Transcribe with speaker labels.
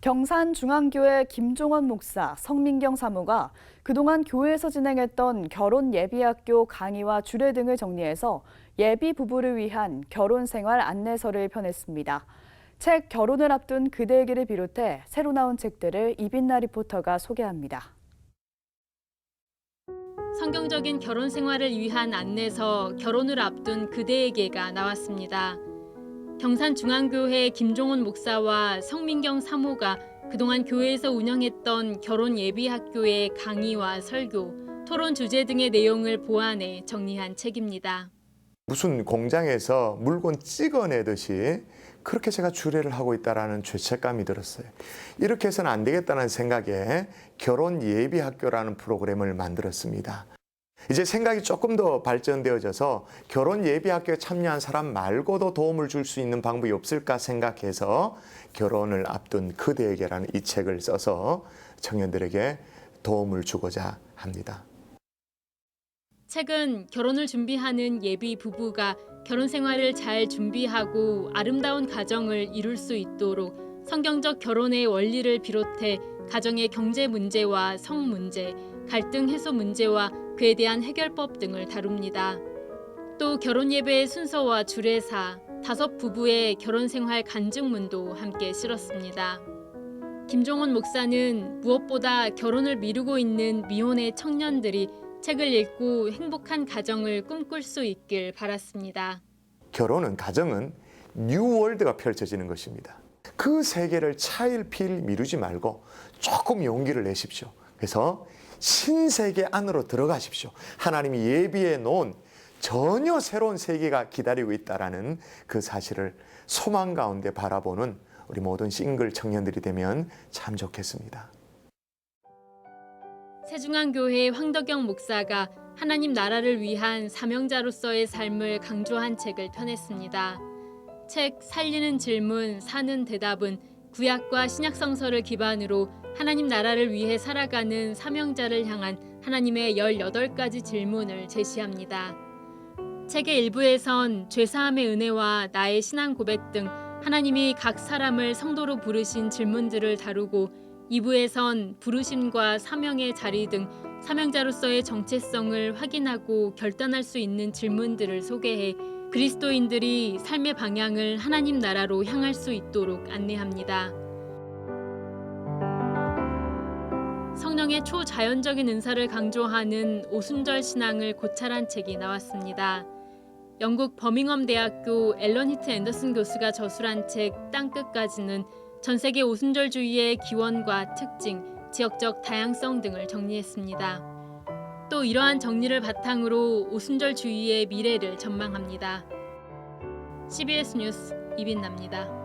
Speaker 1: 경산중앙교회 김종원 목사, 성민경 사무가 그동안 교회에서 진행했던 결혼 예비학교 강의와 주례 등을 정리해서 예비 부부를 위한 결혼 생활 안내서를 펴냈습니다. 책 결혼을 앞둔 그대에게를 비롯해 새로 나온 책들을 이빈나 리포터가 소개합니다.
Speaker 2: 성경적인 결혼 생활을 위한 안내서 결혼을 앞둔 그대에게가 나왔습니다. 경산중앙교회 김종원 목사와 성민경 사모가 그동안 교회에서 운영했던 결혼 예비 학교의 강의와 설교, 토론 주제 등의 내용을 보완해 정리한 책입니다.
Speaker 3: 무슨 공장에서 물건 찍어내듯이 그렇게 제가 주례를 하고 있다라는 죄책감이 들었어요. 이렇게 해서는 안 되겠다는 생각에 결혼 예비 학교라는 프로그램을 만들었습니다. 이제 생각이 조금 더 발전되어져서 결혼 예비 학교에 참여한 사람 말고도 도움을 줄 수 있는 방법이 없을까 생각해서 결혼을 앞둔 그대에게라는 이 책을 써서 청년들에게 도움을 주고자 합니다.
Speaker 2: 책은 결혼을 준비하는 예비 부부가 결혼 생활을 잘 준비하고 아름다운 가정을 이룰 수 있도록 성경적 결혼의 원리를 비롯해 가정의 경제 문제와 성 문제, 갈등 해소 문제와 그에 대한 해결법 등을 다룹니다. 또 결혼 예배의 순서와 주례사, 다섯 부부의 결혼 생활 간증문도 함께 실었습니다. 김종원 목사는 무엇보다 결혼을 미루고 있는 미혼의 청년들이 책을 읽고 행복한 가정을 꿈꿀 수 있길 바랐습니다.
Speaker 3: 결혼은 가정은 뉴월드가 펼쳐지는 것입니다. 그 세계를 차일피일 미루지 말고 조금 용기를 내십시오. 그래서 신세계 안으로 들어가십시오. 하나님이 예비해 놓은 전혀 새로운 세계가 기다리고 있다라는 그 사실을 소망 가운데 바라보는 우리 모든 싱글 청년들이 되면 참 좋겠습니다.
Speaker 2: 세중앙교회 황덕영 목사가 하나님 나라를 위한 사명자로서의 삶을 강조한 책을 펴냈습니다. 책 살리는 질문, 사는 대답은 구약과 신약 성서를 기반으로 하나님 나라를 위해 살아가는 사명자를 향한 하나님의 18가지 질문을 제시합니다. 책의 일부에선 죄사함의 은혜와 나의 신앙 고백 등 하나님이 각 사람을 성도로 부르신 질문들을 다루고 2부에선 부르심과 사명의 자리 등 사명자로서의 정체성을 확인하고 결단할 수 있는 질문들을 소개해 그리스도인들이 삶의 방향을 하나님 나라로 향할 수 있도록 안내합니다. 성령의 초자연적인 은사를 강조하는 오순절 신앙을 고찰한 책이 나왔습니다. 영국 버밍엄 대학교 앨런 히트 앤더슨 교수가 저술한 책 땅끝까지는 전 세계 오순절주의의 기원과 특징, 지역적 다양성 등을 정리했습니다. 또 이러한 정리를 바탕으로 오순절 주의의 미래를 전망합니다. CBS 뉴스 이빈나입니다.